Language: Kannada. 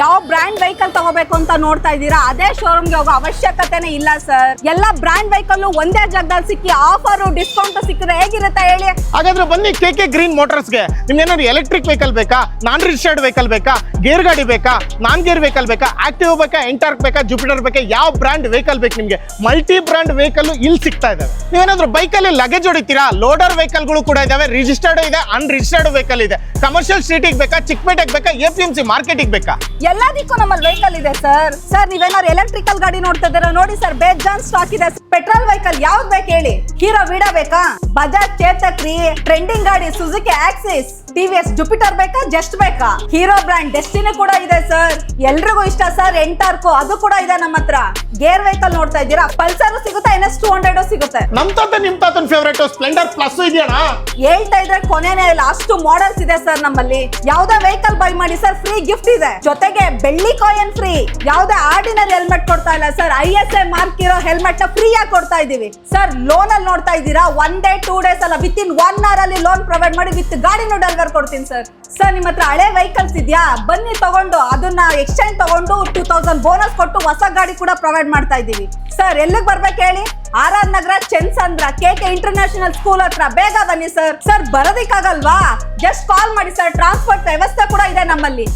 ಯಾವ ಬ್ರ್ಯಾಂಡ್ ವೆಹಿಕಲ್ ತಗೋಬೇಕು ಅಂತ ನೋಡ್ತಾ ಇದ್ದೀರಾ? ಅದೇ ಶೋರೂಮ್ಗೆ ಹೋಗೋ ಅವಶ್ಯಕತೆನೇ ಇಲ್ಲ ಸರ್ ಎಲ್ಲ ಬ್ರ್ಯಾಂಡ್ ವೆಹಿಕಲ್ ಒಂದೇ ಜಾಗದಲ್ಲಿ ಸಿಕ್ಕಿ ಆಫರ್ ಡಿಸ್ಕೌಂಟ್ ಸಿಕ್ಕಿದ್ರೆ ಹೇಗಿರುತ್ತೆ ಹೇಳಿ? ಹಾಗಾದ್ರೆ ಬನ್ನಿ ಕೆ ಕೆ ಗ್ರೀನ್ ಮೋಟರ್ಸ್ಗೆ ನಿಮ್ಗೆ ಏನಾದ್ರು ಎಲೆಕ್ಟ್ರಿಕ್ ವೆಹಿಕಲ್ ಬೇಕಾ? ನಾನ್ ರಿಜಿಸ್ಟರ್ಡ್ ವೆಹಿಕಲ್ ಬೇಕಾ? ಗೇರ್ ಗಾಡಿ ಬೇಕಾ? ನಾನ್ ಗೇರ್ ವೆಹಿಕಲ್ ಬೇಕಾ? ಆಕ್ಟಿವ್ ಬೇಕಾ? ಎಂಟಾರ್ಕ್ ಬೇಕಾ? ಜುಪಿಟರ್ ಬೇಕಾ? ಯಾವ ಬ್ರ್ಯಾಂಡ್ ವೆಹಿಕಲ್ ಬೇಕು ನಿಮ್ಗೆ? ಮಲ್ಟಿ ಬ್ರ್ಯಾಂಡ್ ವೆಹಿಕಲ್ ಇಲ್ಲಿ ಸಿಗ್ತಾ ಇದಾವೆ. ನೀವೇನಾದ್ರೂ ಬೈಕಲ್ಲಿ ಲಗೇಜ್ ಹೊಡಿತೀರಾ? ಲೋಡರ್ ವೆಹಿಕಲ್ಗಳು ಕೂಡ ಇದಾವೆ. ರಿಜಿಸ್ಟರ್ಡ್ ಇದೆ ಅನ್ರಿಜಿಸ್ಟರ್ಡ್ ವೆಹಿಕಲ್ ಇದೆ. ಕಮರ್ಷಿಯಲ್ ಸ್ಟ್ರೀಟಿಗೆ ಬೇಕಾ? ಚಿಕ್ಕಪೇಟೆಗೆ ಬೇಕಾ? ಎ ಪಿ ಎಂ ಮಾರ್ಕೆಟಿಗೆ ಬೇಕಾ? ಎಲ್ಲದಕ್ಕೂ ನಮ್ಮಲ್ಲಿ ವೆಹಿಕಲ್ ಇದೆ ಸರ್ ಸರ್ ನೀವೇನಾದ್ರು ಎಲೆಕ್ಟ್ರಿಕಲ್ ಗಾಡಿ ನೋಡ್ತಾ ಇದ್ದೀರಾ? ನೋಡಿ ಸರ್ ಬೇಜಾನ್ ಸ್ಟಾಕ್ ಇದೆ. ಪೆಟ್ರೋಲ್ ವೆಹಿಕಲ್ ಯಾವ್ದು ಬೇಕು ಹೇಳಿ? ಹೀರೋ ವಿಡಾ ಬೇಕಾ? ಬಜಾಜ್ ಚೇತಕ್ ಟ್ರೆಂಡಿಂಗ್ ಗಾಡಿ ಸುಜುಕಿ ಆಕ್ಸಿಸ್ ಟಿವಿಎಸ್ ಜುಪಿಟರ್ ಬೇಕಾ? ಜಸ್ಟ್ ಬೇಕಾ? ಹೀರೋ ಬ್ರ್ಯಾಂಡ್ ಡೆಸ್ಟಿನಿ ಕೂಡ ಇದೆ ಸರ್. ಎಲ್ರಿಗೂ ಇಷ್ಟ ಸರ್. ಎಂಟಾರ್ಕು ಅದು ಕೂಡ ಇದೆ ನಮ್ಮ ಹತ್ರ. ಗೇರ್ ವೆಹಿಕಲ್ ನೋಡ್ತಾ ಇದ್ದೀರಾ? ಪಲ್ಸರ್ ಸಿಗುತ್ತೆ ಎನ್ ಎಸ್ ಟೂ ಹಂಡ್ರೆಡ್ ಸಿಗುತ್ತೆ. ನಮ್ ತಾತ ನಿಮ್ ತಾತನ್ ಫೇವ್ರೇಟ್ ಸ್ಪ್ಲೆಂಡರ್ ಪ್ಲಸ್ ಇದೆಯಣ್ಣ ಹೇಳ್ತಾ ಇದ್ರೆ ಕೊನೆನೇ ಇಲ್ಲ ಅಷ್ಟು ಮಾಡೆಲ್ಸ್ ಇದೆ ಸರ್ ನಮ್ಮಲ್ಲಿ. ಯಾವ್ದೇ ವೆಹಿಕಲ್ ಬೈ ಮಾಡಿ ಸರ್ ಫ್ರೀ ಗಿಫ್ಟ್ ಇದೆ. ಜೊತೆಗೆ ಬೆಳ್ಳಿ ಕಾಯನ್ ಫ್ರೀ ಯಾವ್ದೇ ಆರ್ಡಿನರಿ ಹೆಲ್ಮೆಟ್ ಕೊಡ್ತಾ ಇಲ್ಲ sir. I S I mark ಇರೋ ಹೆಲ್ಮೆಟ್ನ ಫ್ರೀ ಆಗಿ ಕೊಡ್ತಾ ಇದೀವಿ ಸರ್ ಲೋನ್ ಅಲ್ಲಿ ನೋಡ್ತಾ ಇದ್ದೀರಾ? ಒನ್ ಡೇ ಟೂ ಡೇಸ್ ಅಲ್ಲ ವಿತ್ ಇನ್ ಒನ್ ಅವರ್ ಅಲ್ಲಿ ಲೋನ್ ಪ್ರೊವೈಡ್ ಮಾಡಿ ವಿತ್ ಗಾಡಿನೂ ಡೆಲಿವರ್ ಕೊಡ್ತೀನಿ ಸರ್ ಸರ್ ನಿಮ್ಮ ಹತ್ರ ಹಳೆ ವೆಹಿಕಲ್ಸ್ ಇದೆಯಾ? ಬನ್ನಿ ತಗೊಂಡು, ಅದನ್ನ ಎಕ್ಸ್ಚೇಂಜ್ ತಗೊಂಡು ಟೂ ತೌಸಂಡ್ ಬೋನಸ್ ಕೊಟ್ಟು ಹೊಸ ಗಾಡಿ ಕೂಡ ಪ್ರೊವೈಡ್ ಮಾಡ್ತಾ ಇದ್ದೀವಿ. ಸರ್ ಎಲ್ಲಿಗೆ ಬರ್ಬೇಕು ಹೇಳಿ? R R Nagar Chensandra K K international school ಹತ್ರ. ಬೇಗ ಬನ್ನಿ ಸರ್ ಸರ್ ಬರೋದಿಕ್ಕಾಗಲ್ವಾ? ಜಸ್ಟ್ ಕಾಲ್ ಮಾಡಿ ಸರ್ ಟ್ರಾನ್ಸ್ಪೋರ್ಟ್ ವ್ಯವಸ್ಥೆ ಕೂಡ ಇದೆ ನಮ್ಮಲ್ಲಿ.